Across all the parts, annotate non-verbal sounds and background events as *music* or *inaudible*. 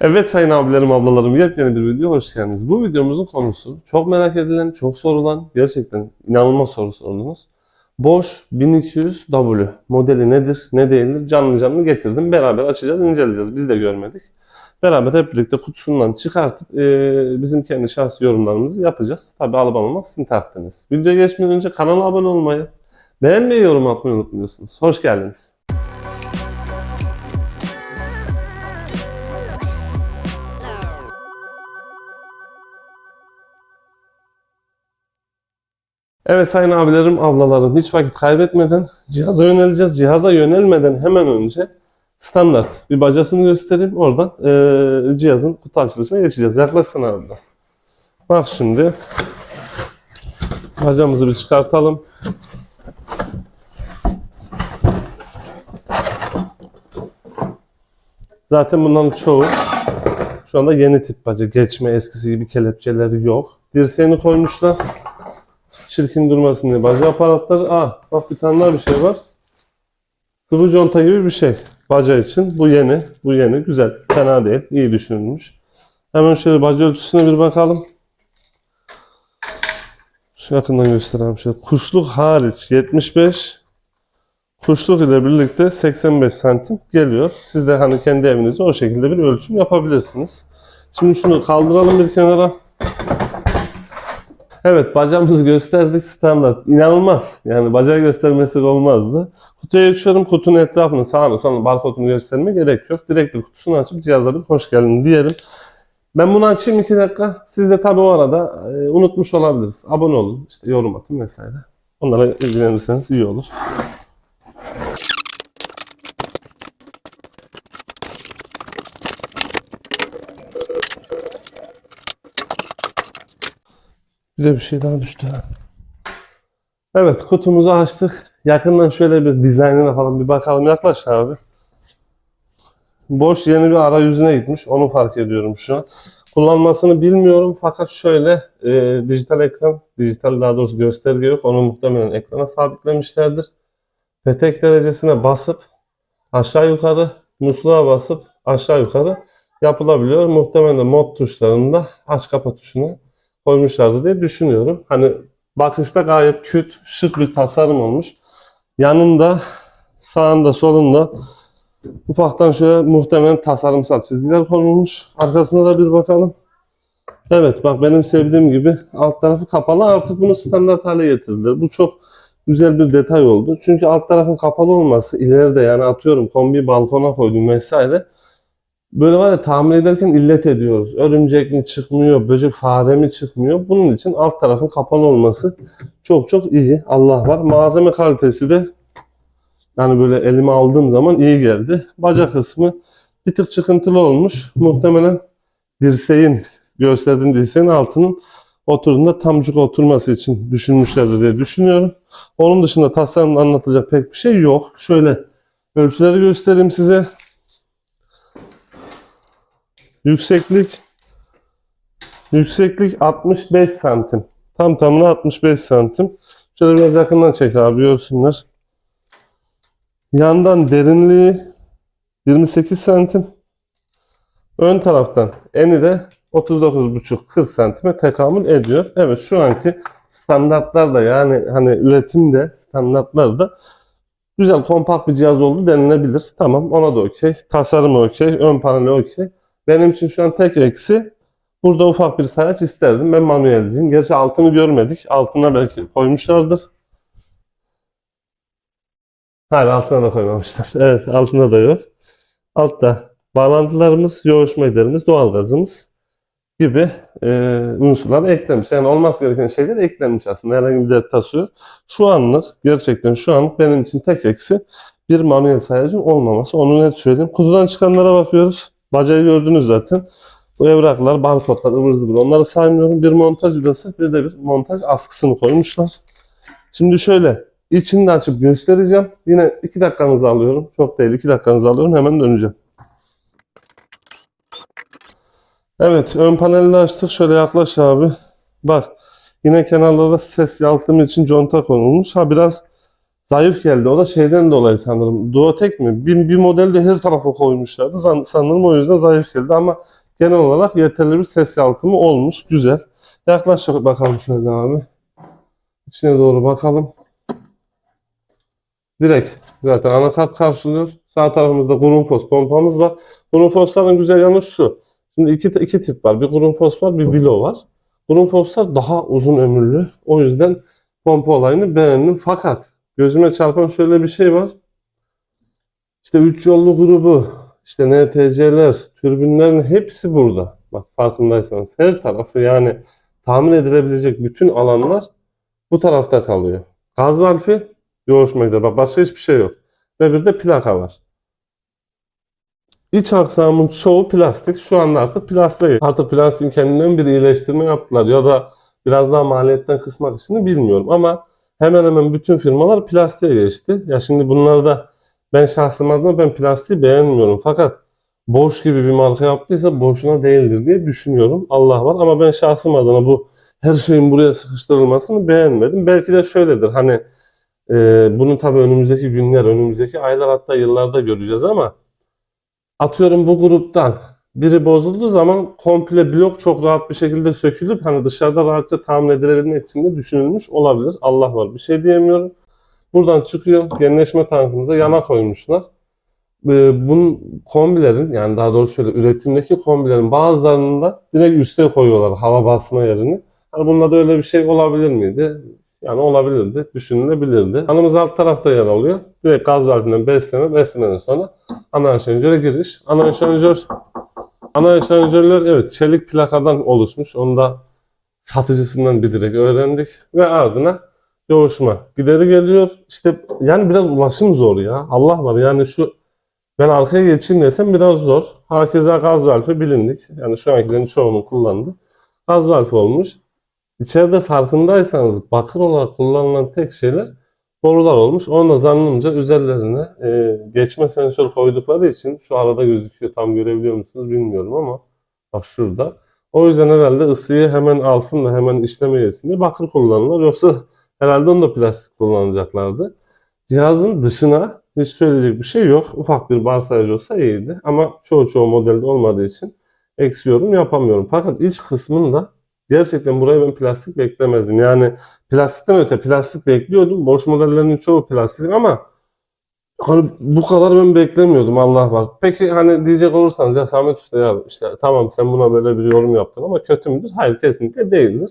Evet sayın abilerim, ablalarım yepyeni bir video hoş geldiniz. Bu videomuzun konusu çok merak edilen, çok sorulan, gerçekten inanılmaz soru sordunuz. Bosch 1200W modeli nedir, ne değildir canlı canlı getirdim. Beraber açacağız, inceleyeceğiz. Biz de görmedik. Beraber hep birlikte kutusundan çıkartıp e, bizim kendi şahsi yorumlarımızı yapacağız. Tabi alıp almamak sizin takdiniz. Videoya geçmeden önce kanala abone olmayı, beğenmeyi, yorum atmayı unutmuyorsunuz. Hoş geldiniz. Evet sayın abilerim, ablalarım hiç vakit kaybetmeden cihaza yöneleceğiz. Cihaza yönelmeden hemen önce standart bir bacasını göstereyim. Oradan eee, cihazın kutu açılışına geçeceğiz. Yaklaşsana biraz. Bak şimdi bacamızı bir çıkartalım. Zaten bunların çoğu şu anda yeni tip baca. Geçme eskisi gibi kelepçeleri yok. Dirseğini koymuşlar çirkin durmasın diye. Baca aparatları, aa bak bir tane daha bir şey var. Sıvı conta gibi bir şey. Baca için. Bu yeni. Bu yeni. Güzel. Fena değil. İyi düşünülmüş. Hemen şöyle baca ölçüsüne bir bakalım. Şu yakından göstereyim şöyle. Kuşluk hariç 75. Kuşluk ile birlikte 85 santim geliyor. Siz de hani kendi evinizde o şekilde bir ölçüm yapabilirsiniz. Şimdi şunu kaldıralım bir kenara. Evet bacağımızı gösterdik standart. İnanılmaz. Yani bacağı göstermesi olmazdı. Kutuya geçiyorum. Kutunun etrafını sağını solunu barkodunu gösterme gerek yok. Direkt bir kutusunu açıp cihaza bir hoş geldin diyelim. Ben bunu açayım 2 dakika. Siz de tabii o arada e, unutmuş olabiliriz. Abone olun. işte yorum atın vesaire. Onlara ilgilenirseniz iyi olur. Bir de bir şey daha düştü. Evet kutumuzu açtık. Yakından şöyle bir dizaynına falan bir bakalım. Yaklaş abi. Boş yeni bir arayüzüne gitmiş. Onu fark ediyorum şu an. Kullanmasını bilmiyorum fakat şöyle e, dijital ekran, dijital daha doğrusu gösterge yok. Onu muhtemelen ekrana sabitlemişlerdir. Petek derecesine basıp aşağı yukarı musluğa basıp aşağı yukarı yapılabiliyor. Muhtemelen mod tuşlarında aç kapa tuşuna koymuşlardı diye düşünüyorum. Hani bakışta gayet küt, şık bir tasarım olmuş. Yanında, sağında, solunda ufaktan şöyle muhtemelen tasarımsal çizgiler konulmuş. Arkasına da bir bakalım. Evet bak benim sevdiğim gibi alt tarafı kapalı artık bunu standart hale getirdiler. Bu çok güzel bir detay oldu. Çünkü alt tarafın kapalı olması ileride yani atıyorum kombi balkona koydum vesaire böyle var ya tahmin ederken illet ediyoruz. Örümcek mi çıkmıyor, böcek fare mi çıkmıyor. Bunun için alt tarafın kapalı olması çok çok iyi. Allah var. Malzeme kalitesi de yani böyle elime aldığım zaman iyi geldi. Bacak kısmı bir tık çıkıntılı olmuş. Muhtemelen dirseğin, gösterdiğim dirseğin altının oturduğunda tamcık oturması için düşünmüşlerdir diye düşünüyorum. Onun dışında tasarımda anlatılacak pek bir şey yok. Şöyle ölçüleri göstereyim size. Yükseklik yükseklik 65 santim. Tam tamına 65 santim. Şöyle biraz yakından çek abi görsünler. Yandan derinliği 28 santim. Ön taraftan eni de 39,5-40 santime tekamül ediyor. Evet şu anki standartlarda yani hani üretimde standartlarda güzel kompakt bir cihaz oldu denilebilir. Tamam ona da okey. Tasarımı okey. Ön paneli okey. Benim için şu an tek eksi burada ufak bir sayaç isterdim. Ben manuelciyim. Gerçi altını görmedik. Altına belki koymuşlardır. Hayır altına da koymamışlar. *laughs* Evet altında da yok. Altta bağlantılarımız, yoğuşma giderimiz, doğalgazımız gibi e, unsurlar eklemiş. Yani olması gereken şeyler eklenmiş aslında. Herhangi bir dert tası yok. Şu anlık gerçekten şu anlık benim için tek eksi bir manuel sayacın olmaması. Onu net söyleyeyim. Kutudan çıkanlara bakıyoruz. Bacayı gördünüz zaten. Bu evraklar, barkodlar, ıvır zıvır onları saymıyorum. Bir montaj vidası, bir de bir montaj askısını koymuşlar. Şimdi şöyle, içini de açıp göstereceğim. Yine 2 dakikanızı alıyorum. Çok değil 2 dakikanızı alıyorum. Hemen döneceğim. Evet, ön paneli açtık. Şöyle yaklaş abi. Bak, yine kenarlara ses yalıtımı için conta konulmuş. Ha biraz zayıf geldi. O da şeyden dolayı sanırım. Duotek mi? Bir, bir modelde her tarafa koymuşlardı. San- Sanırım o yüzden zayıf geldi ama genel olarak yeterli bir ses yalıtımı olmuş. Güzel. Yaklaş bakalım şöyle abi. İçine doğru bakalım. Direkt zaten anakart karşılıyor. Sağ tarafımızda Grundfos pompamız var. Grundfosların güzel yanı şu. Şimdi iki, iki tip var. Bir Grundfos var, bir Willow var. Grundfoslar daha uzun ömürlü. O yüzden pompa olayını beğendim. Fakat gözüme çarpan şöyle bir şey var. İşte üç yollu grubu, işte NTC'ler, türbinlerin hepsi burada. Bak farkındaysanız her tarafı yani tahmin edilebilecek bütün alanlar bu tarafta kalıyor. Gaz valfi yoğuşma gider. Bak başka hiçbir şey yok. Ve bir de plaka var. İç aksamın çoğu plastik. Şu anda artık plastiğe. Artık plastiğin kendinden bir iyileştirme yaptılar. Ya da biraz daha maliyetten kısmak için bilmiyorum. Ama hemen hemen bütün firmalar plastiğe geçti. Ya şimdi bunlarda ben şahsım adına ben plastiği beğenmiyorum. Fakat Boş gibi bir marka yaptıysa boşuna değildir diye düşünüyorum. Allah var ama ben şahsım adına bu her şeyin buraya sıkıştırılmasını beğenmedim. Belki de şöyledir. Hani e, bunu tabii önümüzdeki günler, önümüzdeki aylar hatta yıllarda göreceğiz ama atıyorum bu gruptan biri bozulduğu zaman komple blok çok rahat bir şekilde sökülüp hani dışarıda rahatça tahmin edilebilmek için de düşünülmüş olabilir. Allah var bir şey diyemiyorum. Buradan çıkıyor. Genleşme tankımıza yana koymuşlar. Ee, bunun kombilerin yani daha doğrusu şöyle üretimdeki kombilerin bazılarını da direkt üste koyuyorlar hava basma yerini. Hani bunda da öyle bir şey olabilir miydi? Yani olabilirdi, düşünülebilirdi. Kanımız alt tarafta yer alıyor. Direkt gaz valvinden besleme, beslemeden sonra ana şarjöre giriş. Ana şarjör, ana şarjörler evet çelik plakadan oluşmuş. Onu da satıcısından bir direkt öğrendik. Ve ardına yoğuşma gideri geliyor. İşte yani biraz ulaşım zor ya. Allah var yani şu ben arkaya geçeyim desem biraz zor. Herkese gaz valfi bilindik. Yani şu ankilerin çoğunu kullandı. Gaz valfi olmuş. İçeride farkındaysanız bakır olarak kullanılan tek şeyler borular olmuş. Onu da zannımca üzerlerine e, geçme sensör koydukları için şu arada gözüküyor. Tam görebiliyor musunuz bilmiyorum ama bak şurada. O yüzden herhalde ısıyı hemen alsın da hemen işleme yesin diye bakır kullanılır. Yoksa herhalde onu da plastik kullanacaklardı. Cihazın dışına hiç söyleyecek bir şey yok. Ufak bir varsayıcı olsa iyiydi. Ama çoğu çoğu modelde olmadığı için eksi yorum yapamıyorum. Fakat iç kısmında gerçekten buraya ben plastik beklemezdim. Yani plastikten öte plastik bekliyordum. Boş modellerinin çoğu plastik ama hani bu kadar ben beklemiyordum Allah var. Peki hani diyecek olursanız ya Samet Usta ya işte tamam sen buna böyle bir yorum yaptın ama kötü müdür? Hayır kesinlikle değildir.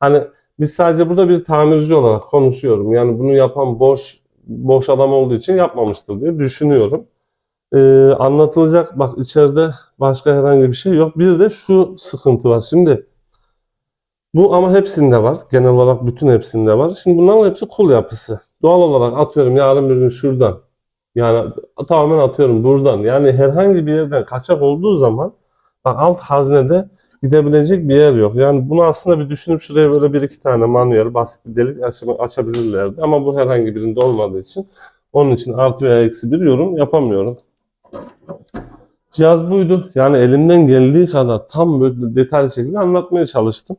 Hani biz sadece burada bir tamirci olarak konuşuyorum. Yani bunu yapan boş boş adam olduğu için yapmamıştır diye düşünüyorum. Ee, anlatılacak bak içeride başka herhangi bir şey yok. Bir de şu sıkıntı var. Şimdi bu ama hepsinde var. Genel olarak bütün hepsinde var. Şimdi bunların hepsi kul yapısı. Doğal olarak atıyorum yarın bir gün şuradan. Yani tamamen atıyorum buradan. Yani herhangi bir yerden kaçak olduğu zaman bak alt haznede gidebilecek bir yer yok. Yani bunu aslında bir düşünüp şuraya böyle bir iki tane manuel basit bir delik aç- açabilirlerdi. Ama bu herhangi birinde olmadığı için onun için artı veya eksi bir yorum yapamıyorum. Cihaz buydu. Yani elimden geldiği kadar tam böyle detaylı şekilde anlatmaya çalıştım.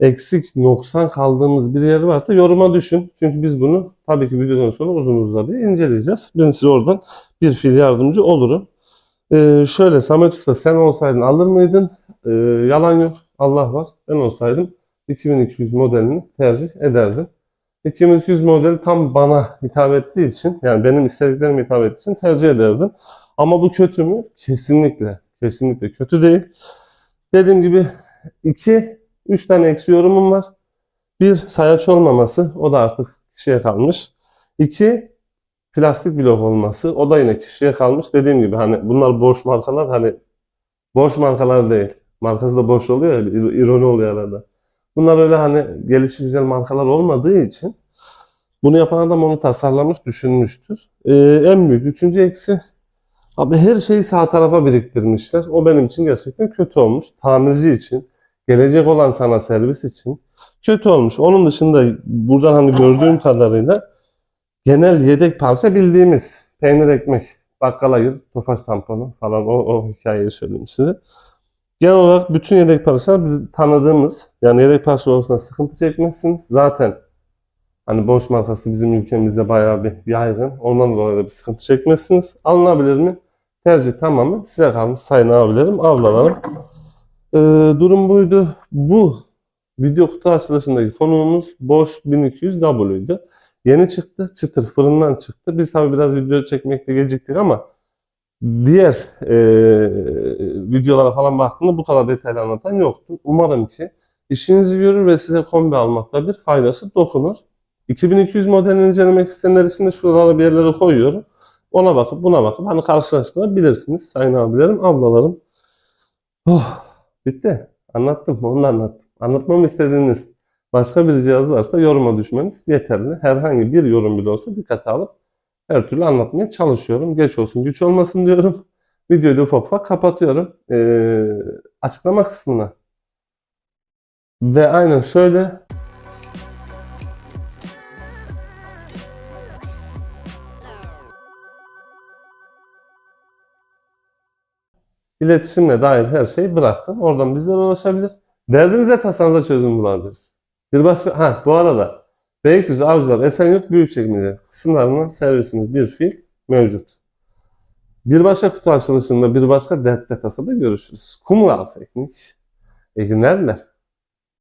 Eksik, noksan kaldığımız bir yer varsa yoruma düşün. Çünkü biz bunu tabii ki videodan sonra uzun uzadıya inceleyeceğiz. Ben size oradan bir fil yardımcı olurum. Ee, şöyle Samet Usta sen olsaydın alır mıydın? Ee, yalan yok. Allah var. Ben olsaydım 2200 modelini tercih ederdim. 2200 model tam bana hitap ettiği için yani benim istediklerime hitap ettiği için tercih ederdim. Ama bu kötü mü? Kesinlikle. Kesinlikle kötü değil. Dediğim gibi 2 3 tane eksi yorumum var. Bir sayaç olmaması. O da artık kişiye kalmış. İki plastik blok olması. O da yine kişiye kalmış. Dediğim gibi hani bunlar boş markalar hani boş markalar değil. Markası da boş oluyor ya, ir- ironi oluyor arada. Bunlar öyle hani gelişi güzel markalar olmadığı için bunu yapan adam onu tasarlamış, düşünmüştür. Ee, en büyük üçüncü eksi abi her şeyi sağ tarafa biriktirmişler. O benim için gerçekten kötü olmuş. Tamirci için, gelecek olan sana servis için kötü olmuş. Onun dışında buradan hani gördüğüm kadarıyla genel yedek parça bildiğimiz peynir ekmek, bakkal ayır, tofaş tamponu falan o, o hikayeyi söyleyeyim size. Genel olarak bütün yedek parçalar tanıdığımız yani yedek parça olursa sıkıntı çekmezsiniz. Zaten Hani Bosch markası bizim ülkemizde bayağı bir yaygın. Ondan dolayı da bir sıkıntı çekmezsiniz. Alınabilir mi? Tercih tamamen size kalmış sayın abilerim, ablalarım. Ee, durum buydu. Bu video kutu açılışındaki konuğumuz Bosch 1200W'ydu. Yeni çıktı. Çıtır fırından çıktı. Biz tabii biraz video çekmekte geciktik ama diğer e, videolara falan baktığımda bu kadar detaylı anlatan yoktu. Umarım ki işinizi görür ve size kombi almakta bir faydası dokunur. 2200 modelini incelemek isteyenler için de şuralara bir yerlere koyuyorum. Ona bakıp buna bakıp hani karşılaştırabilirsiniz sayın abilerim, ablalarım. Oh, bitti. Anlattım, onu da anlattım. Anlatmamı istediğiniz başka bir cihaz varsa yoruma düşmeniz yeterli. Herhangi bir yorum bile olsa dikkate alıp her türlü anlatmaya çalışıyorum. Geç olsun güç olmasın diyorum. *laughs* Videoyu da ufak ufak kapatıyorum. Ee, açıklama kısmına. Ve aynen şöyle iletişimle dair her şeyi bıraktım. Oradan bizlere ulaşabilir. Derdinize tasanıza çözüm bulabiliriz. Bir başka, ha bu arada Beylikdüzü, Avcılar, Esenyurt, Büyükçekmece kısımlarına servisimiz bir fil mevcut. Bir başka kutu açılışında bir başka dertte tasada görüşürüz. Kumral Teknik. İyi günler diler.